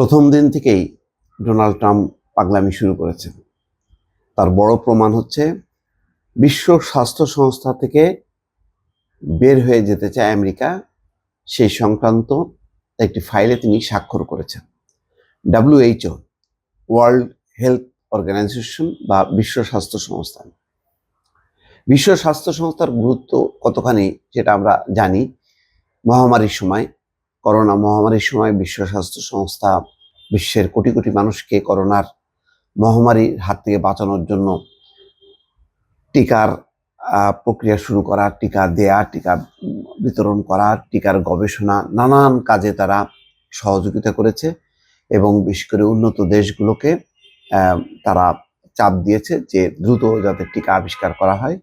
প্রথম দিন থেকেই ডোনাল্ড ট্রাম্প পাগলামি শুরু করেছেন। তার বড় প্রমাণ হচ্ছে বিশ্ব স্বাস্থ্য সংস্থা থেকে বের হয়ে যেতে চায় আমেরিকা, সেই সংক্রান্ত একটি ফাইলে তিনি স্বাক্ষর করেছেন। ডাব্লিউএইচও ওয়ার্ল্ড হেলথ অর্গানাইজেশন বা বিশ্ব স্বাস্থ্য সংস্থা। বিশ্ব স্বাস্থ্য সংস্থার গুরুত্ব কতখানি সেটা আমরা জানি মহামারীর সময়। করোনা মহামারীর সময় বিশ্ব স্বাস্থ্য সংস্থা বিশ্বের কোটি কোটি মানুষকে করোনার মহামারীর হাত থেকে বাঁচানোর জন্য টিকার প্রক্রিয়া শুরু করা, টিকা দেয়া, টিকা বিতরণ করা, টিকার গবেষণা নানান কাজে তারা সহযোগিতা করেছে এবং বিশেষ করে উন্নত দেশগুলোকে তারা চাপ দিয়েছে যে দ্রুত যাতে টিকা আবিষ্কার করা হয়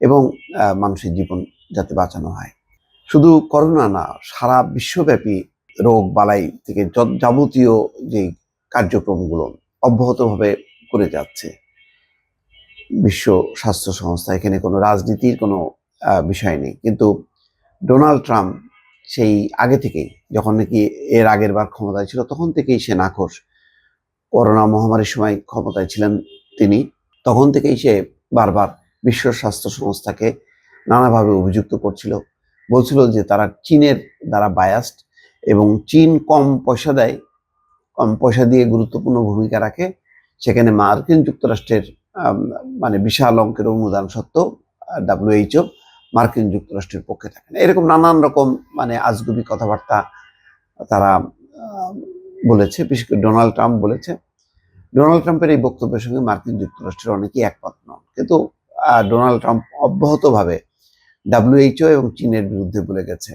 এবং মানুষের জীবন যাতে বাঁচানো হয়। শুধু করোনা না, সারা বিশ্বব্যাপী রোগ বালাই থেকে যাবতীয় যে কার্যক্রমগুলো অব্যাহতভাবে করে যাচ্ছে, বিশ্ব স্বাস্থ্য সংস্থা এখানে কোনো রাজনীতির কোনো বিষয় নেই। কিন্তু ডোনাল্ড ট্রাম্প সেই আগে থেকেই, যখন নাকি এর আগের বার ক্ষমতায় ছিল, তখন থেকেই সে নাখোশ। করোনা মহামারীর সময় ক্ষমতায় ছিলেন তিনি, তখন থেকেই সে বারবার বিশ্ব স্বাস্থ্য সংস্থাকে নানাভাবে অভিযুক্ত করছিল। বলছিল যে তারা চীনের দ্বারা বায়াস্ট এবং চীন কম পয়সা দেয়, কম পয়সা দিয়ে গুরুত্বপূর্ণ ভূমিকা রাখে। সেখানে মার্কিন যুক্তরাষ্ট্রের মানে বিশাল অঙ্কের অনুদান সত্ত্বেও, ডাব্লিউএইচও মার্কিন যুক্তরাষ্ট্রের পক্ষে থাকে না। এরকম নানান রকম মানে আজগুবি কথাবার্তা তারা বলেছে। বিশেষ করে ডোনাল্ড ট্রাম্প বলেছে। ডোনাল্ড ট্রাম্পের এই বক্তব্যের সঙ্গে মার্কিন যুক্তরাষ্ট্রের অনেকেই একমত নন। কিন্তু ডোনাল্ড ট্রাম্প অব্যাহতভাবে ডাব্লিউএইচও এবং চীনের বিরুদ্ধে বলে গেছে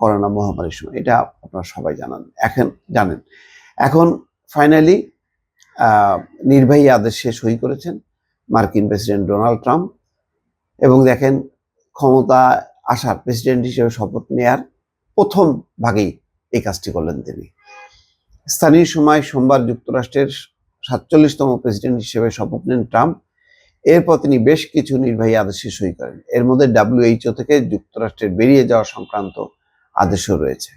করোনা মহামারীর সময়। এটা আপনারা সবাই জানান, এখন জানেন। এখন ফাইনালি নির্বাহী আদেশে সই করেছেন মার্কিন প্রেসিডেন্ট ডোনাল্ড ট্রাম্প এবং দেখেন ক্ষমতা আসার প্রেসিডেন্ট হিসেবে শপথ নেয়ার প্রথম ভাগেই এই কাজটি করলেন তিনি। স্থানীয় সময় সোমবার যুক্তরাষ্ট্রের সাতচল্লিশতম প্রেসিডেন্ট হিসেবে শপথ নেন ট্রাম্প। এরপর তিনি বেশ কিছু নির্বাহী আদেশে সই করেন। এর মধ্যে ডাব্লিউএইচও থেকে যুক্তরাষ্ট্রের বেরিয়ে যাওয়া সংক্রান্ত আদেশও রয়েছে।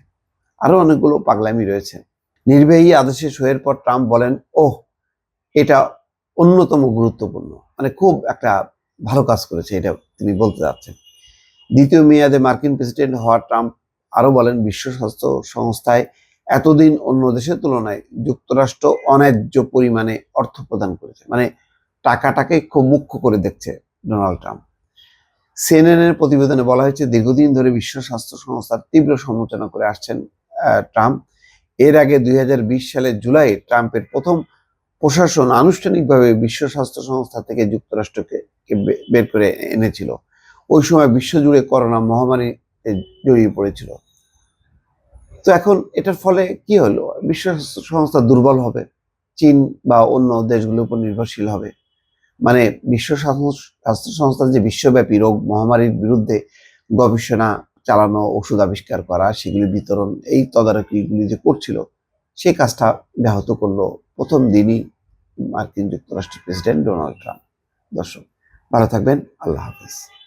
আরও অনেকগুলো পাগলামি রয়েছে। নির্বাহী আদেশে সইয়ের পর ট্রাম্প বলেন, ওহ, এটা অন্যতম গুরুত্বপূর্ণ। মানে খুব একটা ভালো কাজ করেছে, এটা তিনি বলতে যাচ্ছেন। দ্বিতীয় মেয়াদে মার্কিন প্রেসিডেন্ট হওয়া ট্রাম্প আরও বলেন, বিশ্ব স্বাস্থ্য সংস্থায় এতদিন অন্য দেশের তুলনায় যুক্তরাষ্ট্র অন্যায্য পরিমাণে অর্থ প্রদান করেছে। মানে টাকাটাকে খুব মুখ্য করে দেখছে ডোনাল্ড ট্রাম্প। সিএনএন এর প্রতিবেদনে বলা হয়েছে, দীর্ঘদিন ধরে বিশ্ব স্বাস্থ্য সংস্থার তীব্র সমালোচনা করে আসছেন ট্রাম্প। এর আগে দুই হাজার বিশ সালের জুলাই ট্রাম্পের প্রথম প্রশাসন আনুষ্ঠানিকভাবে বিশ্ব স্বাস্থ্য সংস্থা থেকে যুক্তরাষ্ট্রকে বের করে এনেছিল। ওই সময় বিশ্বজুড়ে করোনা মহামারী জড়িয়ে পড়েছিল। তো এখন এটার ফলে কি হলো? বিশ্ব স্বাস্থ্য সংস্থা দুর্বল হবে, চীন বা অন্য দেশগুলোর উপর নির্ভরশীল হবে। মানে বিশ্ব স্বাস্থ্য সংস্থার যে বিশ্বব্যাপী রোগ মহামারীর বিরুদ্ধে গবেষণা, চালানো, ওষুধ আবিষ্কার করা সেগুলি বিতরণ, এই তদারকিগুলি যে করছিল, সে কাজটা ব্যাহত করল প্রথম দিনই মার্কিন যুক্তরাষ্ট্রের প্রেসিডেন্ট ডোনাল্ড ট্রাম্প। দর্শক, ভালো থাকবেন, আল্লাহ হাফেজ।